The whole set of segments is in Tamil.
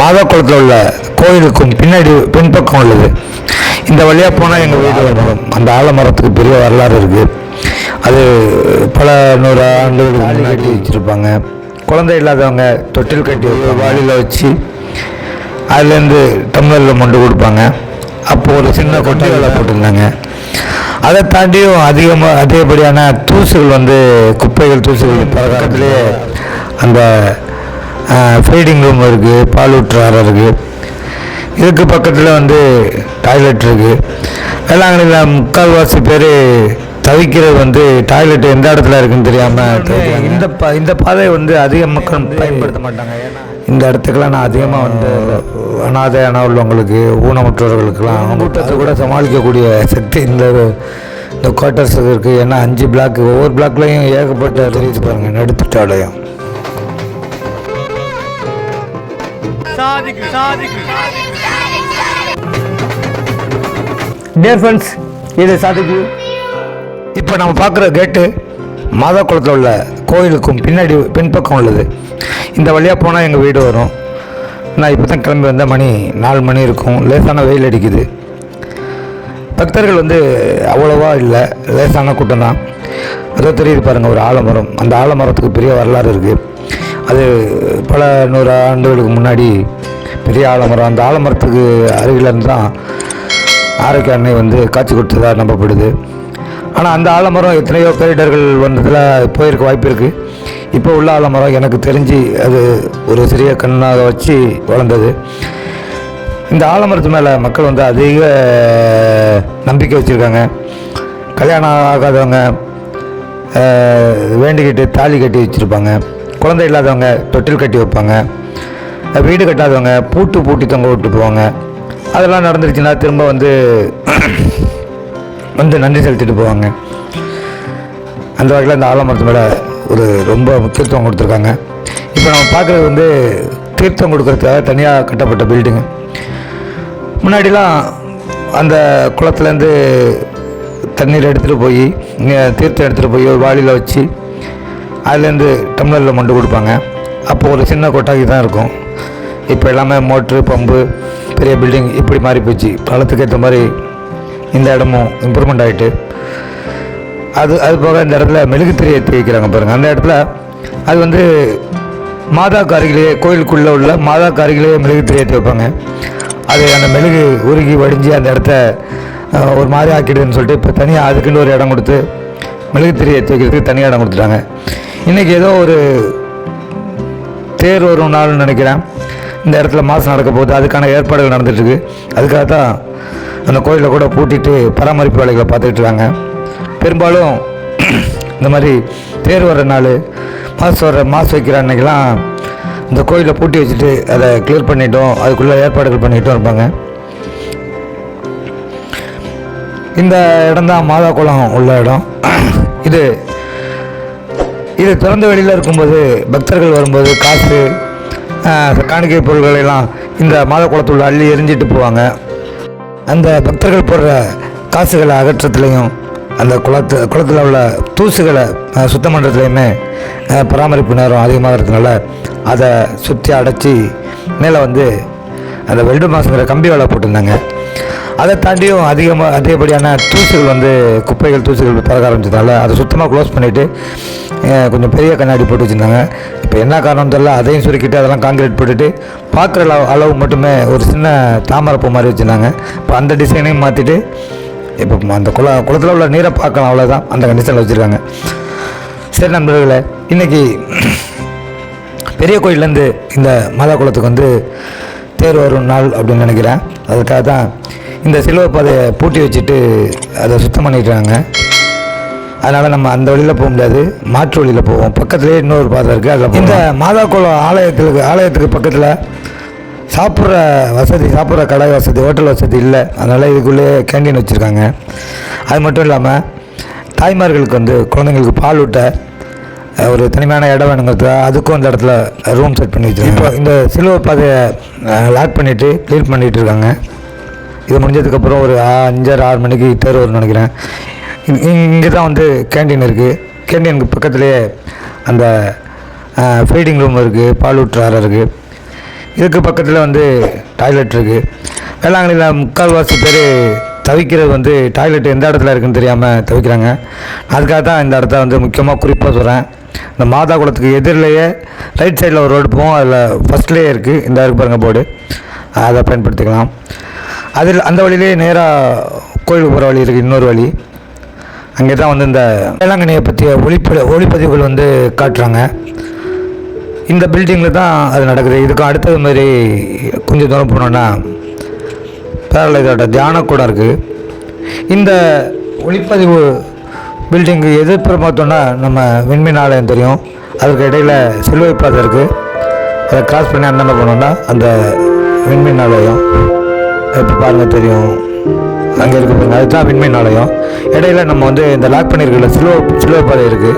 மாதக்குளத்தில் உள்ள கோயிலுக்கும் பின்னாடி பின்பக்கம் உள்ளது. இந்த வழியாக போனால் எங்கள் வீடு வரும். அந்த ஆலமரத்துக்கு பெரிய வரலாறு இருக்குது அது பல நூறு ஆண்டுகளுக்கு முன்னாடி கட்டி வச்சுருப்பாங்க. குழந்தை இல்லாதவங்க தொட்டில் கட்டி வாளியில் வச்சு அதுலேருந்து டம்ளரில் மொண்டு கொடுப்பாங்க. அப்போது ஒரு சின்ன கொட்டை வேலை போட்டிருந்தாங்க. அதை தாண்டியும் அதிகமாக அதிகப்படியான தூசுகள் வந்து குப்பைகள் தூசுகள் பக்கத்துலேயே அந்த ஃபீடிங் ரூம் இருக்குது பால் ஊற்றுற அறை இருக்குது இதுக்கு பக்கத்தில் வந்து டாய்லெட் இருக்குது வேளாங்கண்ணியில் முக்கால்வாசி பேர் தவிக்கிறது வந்து டாய்லெட் எந்த இடத்துல இருக்குன்னு தெரியாமல் இந்த பா இந்த பாதையை வந்து அதிக மக்கள் பயன்படுத்த மாட்டாங்க. ஏன்னா இந்த இடத்துக்கெல்லாம் நான் அதிகமாக வந்து அனாதையான உள்ளவங்களுக்கு ஊனமுற்றவர்களுக்கெல்லாம் கூட்டத்தை கூட சமாளிக்கக்கூடிய சக்தி இந்த இந்த குவார்ட்டர்ஸுக்கு இருக்குது ஏன்னா அஞ்சு பிளாக் ஒவ்வொரு பிளாக்லேயும் ஏகப்பட்ட தெரிவித்து பாருங்கள் நடுத்துட்டாலையும். சாதிக்கு சாதிக்கு டியர் ஃப்ரெண்ட்ஸ் இது சாதிக்கு. இப்போ நம்ம பார்க்குற கேட்டு மாதாக்குளத்தில் உள்ள கோயிலுக்கும் பின்னாடி பின்பக்கம் உள்ளது. இந்த வழியாக போனால் எங்கள் வீடு வரும். நான் இப்போ தான் கிளம்பி வந்த மணி நாலு மணி இருக்கும். லேசான வெயில் அடிக்குது. பக்தர்கள் வந்து அவ்வளோவா இல்லை. லேசான கூட்டம் தான். அதோ தெரியுது பாருங்கள் ஒரு ஆலமரம். அந்த ஆலமரத்துக்கு பெரிய வரலாறு இருக்குது அது பல நூறு ஆண்டுகளுக்கு முன்னாடி பெரிய ஆலமரம் அந்த ஆலமரத்துக்கு அருகில் இருந்து தான் ஆரோக்கிய அன்னை வந்து காட்சி கொடுத்ததாக நம்பப்படுது. ஆனால் அந்த ஆலமரம் எத்தனையோ பேரிடர்கள் வந்ததில் போயிருக்க வாய்ப்பு இருக்குது இப்போ உள்ள ஆலமரம் எனக்கு தெரிஞ்சு அது ஒரு சிறிய கண்ணாக வச்சு வளர்ந்தது. இந்த ஆலமரத்து மேலே மக்கள் வந்து அதிக நம்பிக்கை வச்சுருக்காங்க. கல்யாணம் ஆகாதவங்க வேண்டிக்கிட்டு தாலி கட்டி வச்சுருப்பாங்க. குழந்தை இல்லாதவங்க தொட்டில் கட்டி வைப்பாங்க. வீடு கட்டாதவங்க பூட்டு பூட்டி தொங்க விட்டு போவாங்க. அதெல்லாம் நடந்துருச்சுன்னா திரும்ப வந்து வந்து நன்றி செலுத்திட்டு போவாங்க. அந்த வகையில் இந்த ஆலமரத்து மேலே ஒரு ரொம்ப முக்கியத்துவம் கொடுத்துருக்காங்க. இப்போ நம்ம பார்க்குறது வந்து தீர்த்தம் கொடுக்கறதுக்காக தனியாக கட்டப்பட்ட பில்டிங்கு முன்னாடிலாம் அந்த குளத்துலேருந்து தண்ணீர் எடுத்துகிட்டு போய் இங்கே தீர்த்தம் எடுத்துகிட்டு போய் ஒரு வாளியில் வச்சு அதுலேருந்து டம்ளரில் மண்டு கொடுப்பாங்க. அப்போது ஒரு சின்ன கொட்டாக்கி தான் இருக்கும். இப்போ எல்லாமே மோட்ரு பம்பு பெரிய பில்டிங் இப்படி மாறி போச்சு. காலத்துக்கு ஏற்ற மாதிரி இந்த இடமும் இம்ப்ரூவ்மெண்ட் ஆகிட்டு அது அது போக இந்த இடத்துல மெழுகுத்திரி ஏற்றி வைக்கிறாங்க பாருங்கள் அந்த இடத்துல அது வந்து மாதா அருகிலேயே கோயிலுக்குள்ளே உள்ள மாதா அருகிலேயே மெழுகுத்திரி ஏற்றி வைப்பாங்க. அது அந்த மெழுகு உருகி வடிஞ்சு அந்த இடத்த ஒரு மாதிரி ஆக்கிடுதுன்னு சொல்லிட்டு இப்போ தனியாக அதுக்குன்னு ஒரு இடம் கொடுத்து மெழுகுத்திரி ஏற்றி வைக்கிறதுக்கு தனியாக இடம் கொடுத்துட்டாங்க. இன்றைக்கி ஏதோ ஒரு தேர் வரும் நாள்னு நினைக்கிறேன். இந்த இடத்துல மாதம் நடக்க போகுது. அதுக்கான ஏற்பாடுகள் நடந்துகிட்ருக்கு அதுக்காக தான் அந்த கோயிலை கூட பூட்டிட்டு பராமரிப்பு வேலைகளை பார்த்துக்கிட்டு பெரும்பாலும் இந்த மாதிரி தேர் வர்ற நாள் மாதம் வர்ற மாதம் வைக்கிற அன்னைக்கெல்லாம் இந்த கோயிலை பூட்டி வச்சுட்டு அதை கிளியர் பண்ணிட்டோம். அதுக்குள்ளே ஏற்பாடுகள் பண்ணிகிட்டும் இருப்பாங்க. இந்த இடம் தான் மாதா குளம் உள்ள இடம். இது இது திறந்த வெளியில் இருக்கும்போது பக்தர்கள் வரும்போது காசு காணிக்கை பொருள்களெல்லாம் இந்த மாத குளத்துள்ள அள்ளி எரிஞ்சிட்டு போவாங்க. அந்த பக்தர்கள் போடுற காசுகளை அகற்றத்துலேயும் அந்த குளத்து குளத்தில் உள்ள தூசுகளை சுத்தம் பண்ணுறதுலையுமே பராமரிப்பு நேரம் அதிகமாக இருக்கிறதுனால அதை சுற்றி அடைச்சி மேலே வந்து அந்த வெல்டு மாசுங்கிற கம்பி வேலை போட்டிருந்தாங்க. அதை தாண்டியும் அதிகமாக அதிகப்படியான தூசுகள் வந்து குப்பைகள் தூசுகள் பறக்க ஆரம்பிச்சதால அதை சுத்தமாக க்ளோஸ் பண்ணிவிட்டு கொஞ்சம் பெரிய கண்ணாடி போட்டு வச்சுருந்தாங்க. இப்போ என்ன காரணம் தெரியல அதையும் சுருக்கிட்டு அதெல்லாம் காங்கிரீட் போட்டுட்டு பார்க்குற அளவு அளவு மட்டுமே ஒரு சின்ன தாமரைப்பூ மாதிரி வச்சுருந்தாங்க. இப்போ அந்த டிசைனையும் மாற்றிட்டு இப்போ அந்த குள குளத்தில் உள்ள நீரை பார்க்கலாம் அவ்வளோதான் அந்த கண்டிஷனில் வச்சுருக்காங்க. சரி நண்பர்களே இன்றைக்கி பெரிய கோயிலேருந்து இந்த மாதா குளத்துக்கு வந்து தேர் வரும் நாள் அப்படின்னு நினைக்கிறேன். அதுக்காக தான் இந்த சிலுவை பாதையை பூட்டி வச்சுட்டு அதை சுத்தம் பண்ணிடுறாங்க அதனால் நம்ம அந்த வழியில் போக முடியாது. மாற்று வழியில் போவோம். பக்கத்துலேயே இன்னொரு பாதை இருக்குது அதில் இந்த மாதா குளம் ஆலயத்துக்கு ஆலயத்துக்கு பக்கத்தில் சாப்பிட்ற வசதி சாப்பிட்ற கடை வசதி ஹோட்டல் வசதி இல்லை. அதனால் இதுக்குள்ளேயே கேண்டீன் வச்சுருக்காங்க. அது மட்டும் இல்லாமல் தாய்மார்களுக்கு வந்து குழந்தைங்களுக்கு பால் ஊட்ட ஒரு தனிமையான இடம் வேணுங்கிறது அதுக்கும் அந்த இடத்துல ரூம் செட் பண்ணி வச்சுருக்காங்க. இப்போ இந்த சிலுவை பாதையை லாக் பண்ணிவிட்டு க்ளீன் பண்ணிகிட்டு இருக்காங்க. இது முடிஞ்சதுக்கப்புறம் ஒரு அஞ்சரை ஆறு மணிக்கு தேர் வரும்னு நினைக்கிறேன். இங்கே தான் வந்து கேண்டீன் இருக்குது கேண்டீனுக்கு பக்கத்துலேயே அந்த ஃபீடிங் ரூம் இருக்குது பால் ஊற்று அறை இருக்குது இதுக்கு பக்கத்தில் வந்து டாய்லெட் இருக்குது வேளாங்கண்ணியில் முக்கால்வாசி பேர் தவிக்கிறது வந்து டாய்லெட் எந்த இடத்துல இருக்குன்னு தெரியாமல் தவிக்கிறாங்க. அதுக்காக தான் இந்த இடத்த வந்து முக்கியமாக குறிப்பாக சொல்கிறேன் இந்த மாதா குளத்துக்கு எதிரிலேயே ரைட் சைடில் ஒரு ரோடு போகும். அதில் ஃபஸ்ட்லேயே இருக்குது இந்த இருக்கு பாருங்கள் போர்டு அதை பயன்படுத்திக்கலாம். அதில் அந்த வழியிலே நேராக கோயிலுக்கு போகிற வழி இருக்குது இன்னொரு வழி. அங்கே தான் வந்து இந்த வேளாங்கண்ணியை பற்றிய ஒளிப்ப ஒளிப்பதிவுகள் வந்து காட்டுறாங்க. இந்த பில்டிங்கில் தான் அது நடக்குது. இதுக்கு அடுத்தது மாதிரி கொஞ்சம் தூரம் போனோன்னா பேரலைதோட தியான கூட இருக்குது இந்த ஒளிப்பதிவு பில்டிங்கு எதிர்ப்புறம் பார்த்தோன்னா நம்ம விண்மீன் ஆலயம் தெரியும். அதுக்கு இடையில் சிலுவை பாதை இருக்குது அதை கிராஸ் பண்ணி அந்தாண்ட போனோம்னா அந்த விண்மீன் ஆலயம். இப்போ பாருங்கள் தெரியும். அங்கே இருக்க அதுதான் விண்மீன் நாளையும் இடையில நம்ம வந்து இந்த லாக் பண்ணியிருக்கல சிலுவை சிலுவை பாதை இருக்குது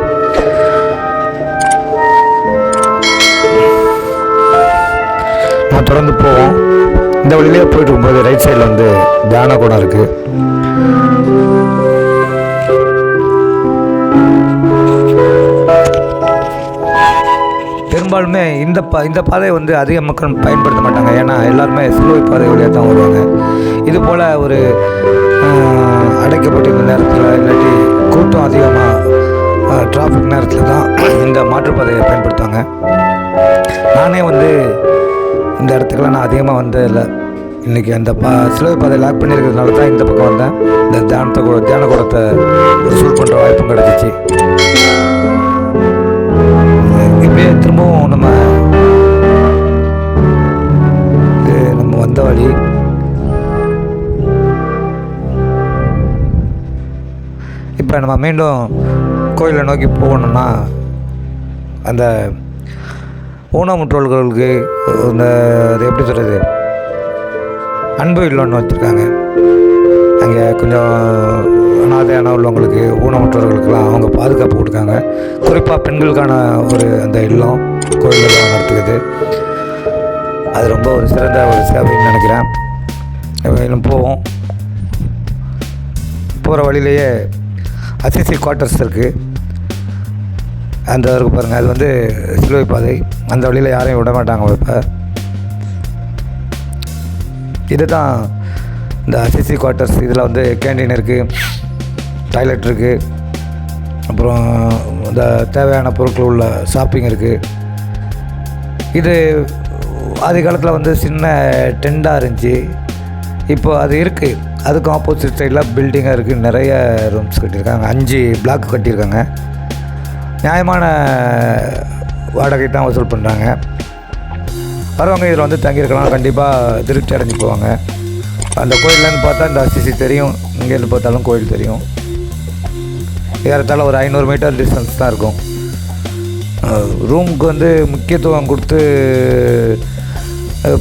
நம்ம தொடர்ந்து போவோம். இந்த வழியிலே போயிட்டு இருக்கும்போது ரைட் சைடில் வந்து தியான கூடம் இருக்குது பெரும்பாலுமே இந்த பா இந்த பாதையை வந்து அதிக மக்கள் பயன்படுத்த மாட்டாங்க. ஏன்னா எல்லாருமே சிலுவை பாதை வழியாக தான் வருவாங்க. இது போல் ஒரு அடைக்கப்பட்டிருந்த நேரத்தில் இல்லாட்டி கூட்டம் அதிகமாக டிராஃபிக் நேரத்தில் தான் இந்த மாற்றுப்பாதையை பயன்படுத்துவாங்க. நானே வந்து இந்த இடத்துக்குலாம் நான் அதிகமாக வந்ததில்லை. இன்றைக்கி அந்த பா சிலுவை பாதை லாக் பண்ணியிருக்கிறதுனால தான் இந்த பக்கம் வந்தேன். இந்த தியானத்தை கூட தியான கூடத்தை சூழ் பண்ணுற வாய்ப்பும் கிடச்சிச்சு. இப்படியே திரும்பவும் நம்ம இது நம்ம வந்த வழி. இப்போ நம்ம மீண்டும் கோயிலை நோக்கி போகணும்னா அந்த ஊனமுற்றோர்களுக்கு இந்த அது எப்படி சொல்கிறது அன்பு இல்லைன்னு வச்சுருக்காங்க. அங்கே கொஞ்சம் அனாதையான உள்ளவங்களுக்கு ஊனமுற்றவர்களுக்கெல்லாம் அவங்க பாதுகாப்பு கொடுக்காங்க. குறிப்பாக பெண்களுக்கான ஒரு அந்த இல்லம் கோயில்கள் நடத்துக்குது அது ரொம்ப ஒரு சிறந்த ஒரு சேவைன்னு நினைக்கிறேன். இன்னும் போவோம். போகிற வழியிலேயே அசிசி குவார்ட்டர்ஸ் இருக்குது அந்த இருக்கு பாருங்கள் அது வந்து சிலுவை பாதை. அந்த வழியில் யாரையும் விட மாட்டாங்க இப்போ. இதுதான் இந்த அசிசி குவார்ட்டர்ஸ் இதில் வந்து கேண்டீன் இருக்குது டாய்லெட் இருக்குது அப்புறம் இந்த தேவையான பொருட்கள் உள்ள ஷாப்பிங் இருக்குது இது ஆதி காலத்தில் வந்து சின்ன டெண்டாக இருந்துச்சு. இப்போ அது இருக்குது அதுக்கும் ஆப்போசிட் சைடில் பில்டிங்காக இருக்குது நிறைய ரூம்ஸ் கட்டியிருக்காங்க. அஞ்சு பிளாக் கட்டியிருக்காங்க. நியாயமான வாடகை தான் வசூல் பண்ணுறாங்க வரவங்க இதில் வந்து தங்கியிருக்கலாம். கண்டிப்பாக திருப்தி அடைஞ்சு போவாங்க. அந்த கோயிலேருந்து பார்த்தா இந்த அசிசி தெரியும். இங்கேருந்து பார்த்தாலும் கோயில் தெரியும். ஏறத்தாழ ஒரு ஐநூறு மீட்டர் டிஸ்டன்ஸ் தான் இருக்கும். ரூமுக்கு வந்து முக்கியத்துவம் கொடுத்து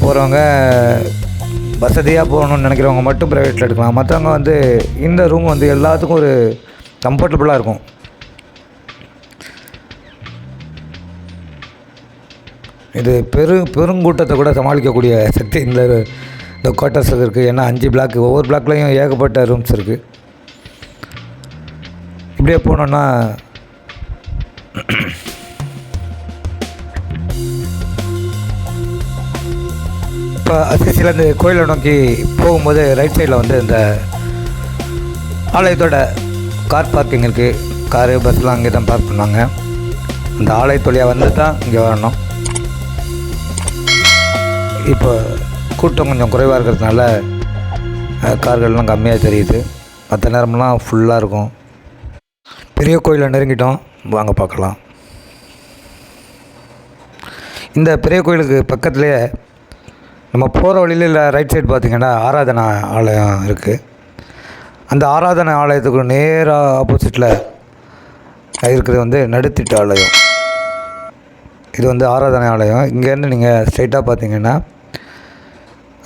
போகிறவங்க வசதியாக போகணும்னு நினைக்கிறவங்க மட்டும் ப்ரைவேட்டில் எடுக்கலாம். மற்றவங்க வந்து இந்த ரூம் வந்து எல்லாத்துக்கும் ஒரு கம்ஃபர்டபுளாக இருக்கும். இது பெரு பெருங்கூட்டத்தை கூட சமாளிக்கக்கூடிய சக்தி இந்த இந்த குவார்ட்டர்ஸ் இருக்குது ஏன்னா அஞ்சு பிளாக் ஒவ்வொரு பிளாக்லேயும் ஏகப்பட்ட ரூம்ஸ் இருக்குது அப்படியே போனோன்னா இப்போ அசிசிலேருந்து கோயிலை நோக்கி போகும்போது ரைட் சைடில் வந்து இந்த ஆலயத்தோட கார் பார்க்கிங் இருக்குது காரு பஸ்லாம் அங்கே தான் பார்க் பண்ணுவாங்க. அந்த ஆலயத்தொழியாக வந்து தான் இங்கே வரணும். இப்போ கூட்டம் கொஞ்சம் குறைவாக இருக்கிறதுனால கார்கள்லாம் கம்மியாக தெரியுது. மற்ற நேரம்லாம் ஃபுல்லாக இருக்கும். பெரிய கோயிலை நெருங்கிட்டோம். வாங்க பார்க்கலாம். இந்த பெரிய கோயிலுக்கு பக்கத்துலேயே நம்ம போகிற வழியில் ரைட் சைடு பார்த்திங்கன்னா ஆராதனா ஆலயம் இருக்குது அந்த ஆராதனை ஆலயத்துக்கு நேராக ஆப்போசிட்டில் இருக்கிறது வந்து நடுத்திட்டு ஆலயம். இது வந்து ஆராதனை ஆலயம். இங்கேருந்து நீங்கள் ஸ்ட்ரைட்டாக பார்த்தீங்கன்னா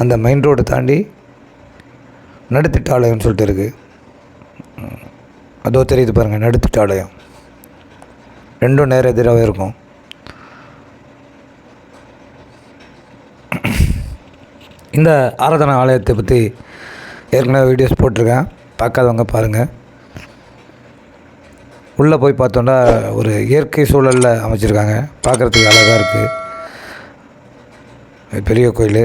அந்த மெயின் ரோடு தாண்டி நடுத்திட்டு ஆலயம்னு சொல்லிட்டு இருக்குது அதோ தெரியுது பாருங்கள் நடுத்துட்டாலயம் ரெண்டும் நேர எதிராகவே இருக்கும். இந்த ஆராதனை ஆலயத்தை பற்றி ஏற்கனவே வீடியோஸ் போட்டிருக்கேன். பார்க்காதவங்க பாருங்கள் உள்ளே போய் பார்த்தோன்னா ஒரு இயற்கை சூழலில் அமைச்சிருக்காங்க. பார்க்குறதுக்கு அழகாக இருக்குது பெரிய கோயில்.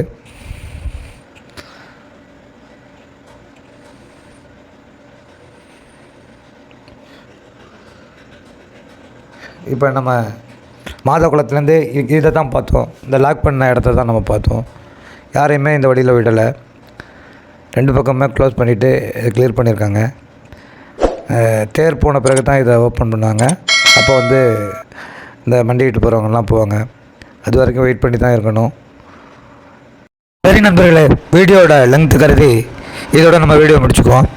இப்போ நம்ம மாதகுளத்துலேருந்து இதை தான் பார்த்தோம். இந்த லாக் பண்ண இடத்த தான் நம்ம பார்த்தோம். யாரையுமே இந்த வழியில் விடலை. ரெண்டு பக்கமே க்ளோஸ் பண்ணிவிட்டு கிளியர் பண்ணியிருக்காங்க. தேர் போன பிறகு தான் இதை ஓப்பன் பண்ணாங்க. அப்போ வந்து இந்த மண்டி விட்டு போகிறவங்கலாம் போவாங்க. அது வரைக்கும் வெயிட் பண்ணி தான் இருக்கணும். சரி நண்பர்களே வீடியோட லென்த்து கருதி இதோட நம்ம வீடியோ முடிச்சுக்குவோம்.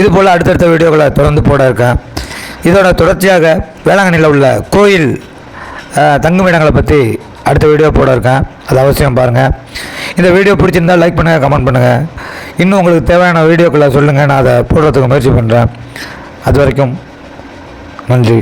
இது போல் அடுத்தடுத்த வீடியோக்களை தொடர்ந்து போட இருக்கேன் இதோட தொடர்ச்சியாக வேளாங்கண்ணியில் உள்ள கோயில் தங்குமிடங்களை பற்றி அடுத்த வீடியோ போட இருக்கேன். அது அவசியம் பாருங்கள் இந்த வீடியோ பிடிச்சிருந்தால் லைக் பண்ணுங்கள் கமெண்ட் பண்ணுங்கள் இன்னும் உங்களுக்கு தேவையான வீடியோக்களை சொல்லுங்கள் நான் அதை போடுறதுக்கு முயற்சி பண்ணுறேன் அது வரைக்கும் நன்றி.